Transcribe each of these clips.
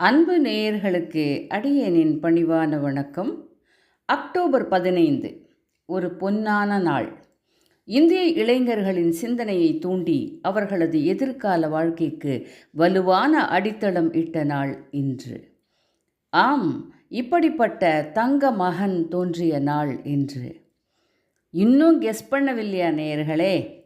அன்பு நேயர்களுக்கு அடியேனின் பணிவான வணக்கம். அக்டோபர் பதினைந்து ஒரு பொன்னான நாள். இந்திய இளைஞர்களின் சிந்தனையை தூண்டி அவர்களது எதிர்கால வாழ்க்கைக்கு வலுவான அடித்தளம் இட்ட நாள் இன்று. ஆம் இப்படிப்பட்ட தங்க மகன் தோன்றிய நாள் இன்று. இன்னும் கெஸ் பண்ணவில்லையா நேயர்களே?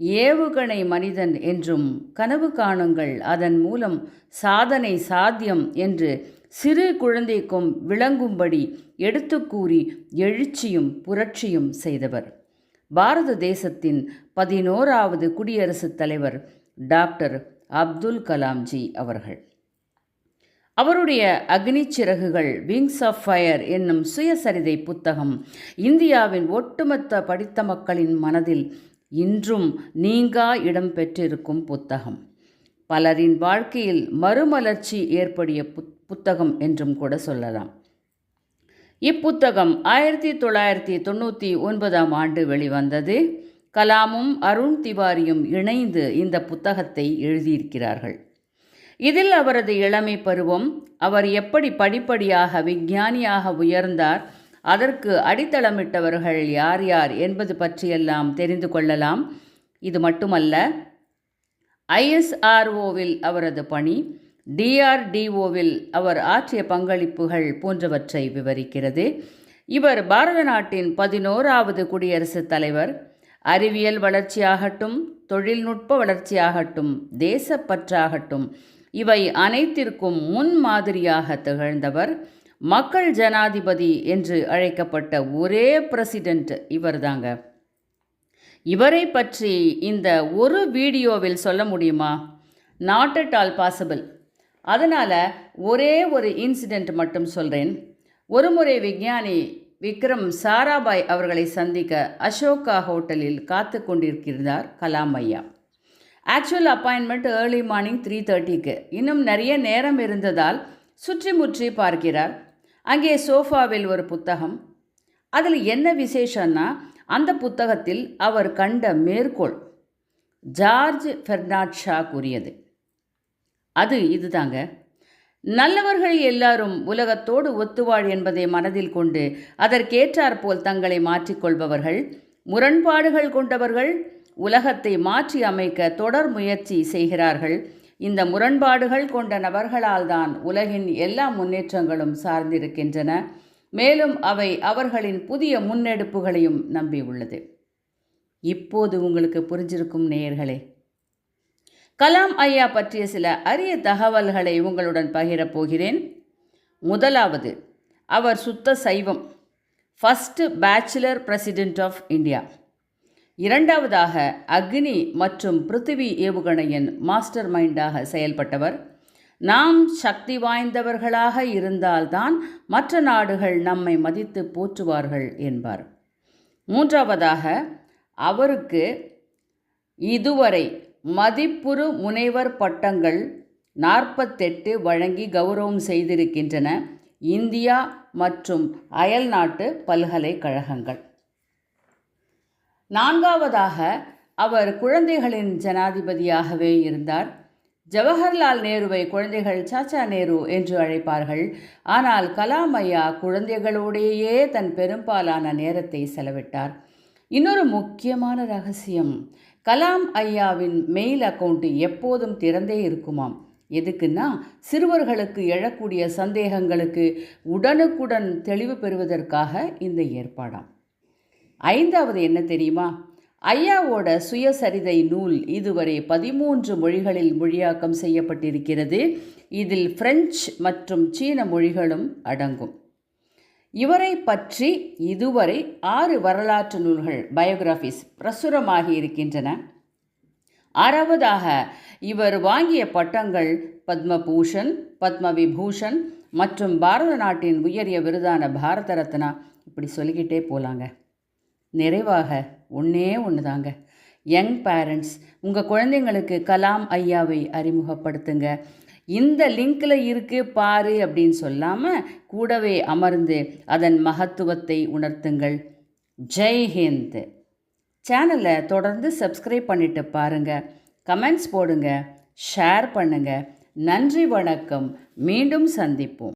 ஏவுகணை மனிதன் என்றும் கனவு காணுங்கள். அதன் மூலம் சாதனை சாத்தியம் என்று சிறு குழந்தைக்கும் விளங்கும்படி எடுத்து கூறி எழுச்சியும் புரட்சியும் செய்தவர். பாரத தேசத்தின் பதினோராவது குடியரசுத் தலைவர் டாக்டர் அப்துல் கலாம்ஜி அவர்கள். அவருடைய அக்னிச்சிறகுகள் விங்ஸ் ஆஃப் ஃபயர் என்னும் சுயசரிதை புத்தகம் இந்தியாவின் ஒட்டுமொத்த படித்த மக்களின் மனதில் இன்றும் நீங்கா இடம் பெற்றிருக்கும் புத்தகம். பலரின் வாழ்க்கையில் மறுமலர்ச்சி ஏற்படிய புத் புத்தகம் என்றும் கூட சொல்லலாம். இப்புத்தகம் ஆயிரத்தி தொள்ளாயிரத்தி தொண்ணூற்றி ஒன்பதாம் ஆண்டு வெளிவந்தது. கலாமும் அருண் திவாரியும் இணைந்து இந்த புத்தகத்தை எழுதியிருக்கிறார்கள். இதில் அவரது இளமை பருவம் அவர் எப்படி படிப்படியாக விஞ்ஞானியாக உயர்ந்தார் அதற்கு அடித்தளமிட்டவர்கள் யார் யார் என்பது பற்றியெல்லாம் தெரிந்து கொள்ளலாம். இது மட்டுமல்ல ஐஎஸ்ஆர்ஓவில் அவரது பணி டிஆர்டிஓவில் அவர் ஆற்றிய பங்களிப்புகள் போன்றவற்றை விவரிக்கிறது. இவர் பாரத நாட்டின் பதினோராவது குடியரசுத் தலைவர். அறிவியல் வளர்ச்சியாகட்டும் தொழில்நுட்ப வளர்ச்சியாகட்டும் தேசப்பற்றாகட்டும் இவை அனைத்திற்கும் முன்மாதிரியாக திகழ்ந்தவர். மக்கள் ஜனாதிபதி என்று அழைக்கப்பட்ட ஒரே பிரசிடென்ட் இவர்தாங்க. இவரை பற்றி இந்த ஒரு வீடியோவில் சொல்ல முடியுமா? நாட் அட் ஆல் பாசிபிள் அதனால் ஒரே ஒரு இன்சிடெண்ட் மட்டும் சொல்கிறேன் ஒருமுறை விஞ்ஞானி விக்ரம் சாராபாய் அவர்களை சந்திக்க அசோகா ஹோட்டலில் காத்து கொண்டிருக்கிறார் கலாம் ஐயா. Actual appointment early morning three தேர்ட்டிக்கு இன்னும் நிறைய நேரம் இருந்ததால் சுற்றி முற்றி பார்க்கிறார். அங்கே சோஃபாவில் ஒரு புத்தகம். அதில் என்ன விசேஷன்னா அந்த புத்தகத்தில் அவர் கண்ட மேற்கோள் ஜார்ஜ் ஃபெர்னாட் ஷா கூறியது. அது இதுதாங்க. நல்லவர்கள் எல்லாரும் உலகத்தோடு ஒத்துவாழ் என்பதை மனதில் கொண்டு அதற்கேற்றாற்போல் தங்களை மாற்றிக்கொள்பவர்கள் முரண்பாடுகள் கொண்டவர்கள் உலகத்தை மாற்றி அமைக்க தொடர் முயற்சி செய்கிறார்கள் இந்த முரண்பாடுகள் கொண்ட நபர்களால் தான் உலகின் எல்லா முன்னேற்றங்களும் சார்ந்திருக்கின்றன. மேலும் அவை அவர்களின் புதிய முன்னெடுப்புகளையும் நம்பியுள்ளது இப்போது உங்களுக்கு புரிஞ்சிருக்கும் நேயர்களே கலாம் ஐயா பற்றிய சில அரிய தகவல்களை உங்களுடன் பகிரப் போகிறேன். முதலாவது அவர் சுத்த சைவம் first bachelor president of India இரண்டாவதாக அக்னி மற்றும் பிருத்திவி ஏவுகணையின் மாஸ்டர் மைண்டாக செயல்பட்டவர். நாம் சக்தி வாய்ந்தவர்களாக இருந்தால்தான் மற்ற நாடுகள் நம்மை மதித்து போற்றுவார்கள் என்பார். மூன்றாவதாக அவருக்கு இதுவரை மதிப்புறு முனைவர் பட்டங்கள் நாற்பத்தெட்டு வழங்கி கௌரவம் செய்திருக்கின்றன. இந்தியா மற்றும் அயல்நாட்டு பல்கலைக்கழகங்கள். நான்காவதாக அவர் குழந்தைகளின் ஜனாதிபதியாகவே இருந்தார். ஜவஹர்லால் நேருவை குழந்தைகள் சாச்சா நேரு என்று அழைப்பார்கள். ஆனால் கலாம் ஐயா குழந்தைகளோடையே தன் பெரும்பாலான நேரத்தை செலவிட்டார். இன்னொரு முக்கியமான ரகசியம் கலாம் ஐயாவின் மெயில் அக்கௌண்ட் எப்போதும் திறந்தே இருக்குமாம். எதுக்குன்னா சிறுவர்களுக்கு எழக்கூடிய சந்தேகங்களுக்கு உடனுக்குடன் தெளிவு பெறுவதற்காக இந்த ஏற்பாடாம். ஐந்தாவது என்ன தெரியுமா? ஐயாவோட சுயசரிதை நூல் இதுவரை பதிமூன்று மொழிகளில் மொழியாக்கம் செய்யப்பட்டிருக்கிறது. இதில் பிரெஞ்சு மற்றும் சீன மொழிகளும் அடங்கும். இவரை பற்றி இதுவரை ஆறு வரலாற்று நூல்கள் பயோகிராஃபிஸ் பிரசுரமாகி இருக்கின்றன. ஆறாவதாக இவர் வாங்கிய பட்டங்கள் பத்மபூஷன் பத்ம விபூஷன் மற்றும் பாரத நாட்டின் உயரிய விருதான பாரத ரத்னா. இப்படி சொல்லிக்கிட்டே போகலாங்க நிறைவாக ஒன்றே ஒன்று தாங்க யங் பேரண்ட்ஸ் உங்கள் குழந்தைங்களுக்கு கலாம் ஐயாவை அறிமுகப்படுத்துங்க. இந்த லிங்கில் இருக்கு பாரு அப்படின்னு சொல்லாமல் கூடவே அமர்ந்து அதன் மகத்துவத்தை உணர்த்துங்கள். ஜெய் ஹிந்த். சேனலை தொடர்ந்து சப்ஸ்கிரைப் பண்ணிட்டு பாருங்கள் கமெண்ட்ஸ் போடுங்க. ஷேர் பண்ணுங்கள் நன்றி வணக்கம். மீண்டும் சந்திப்போம்.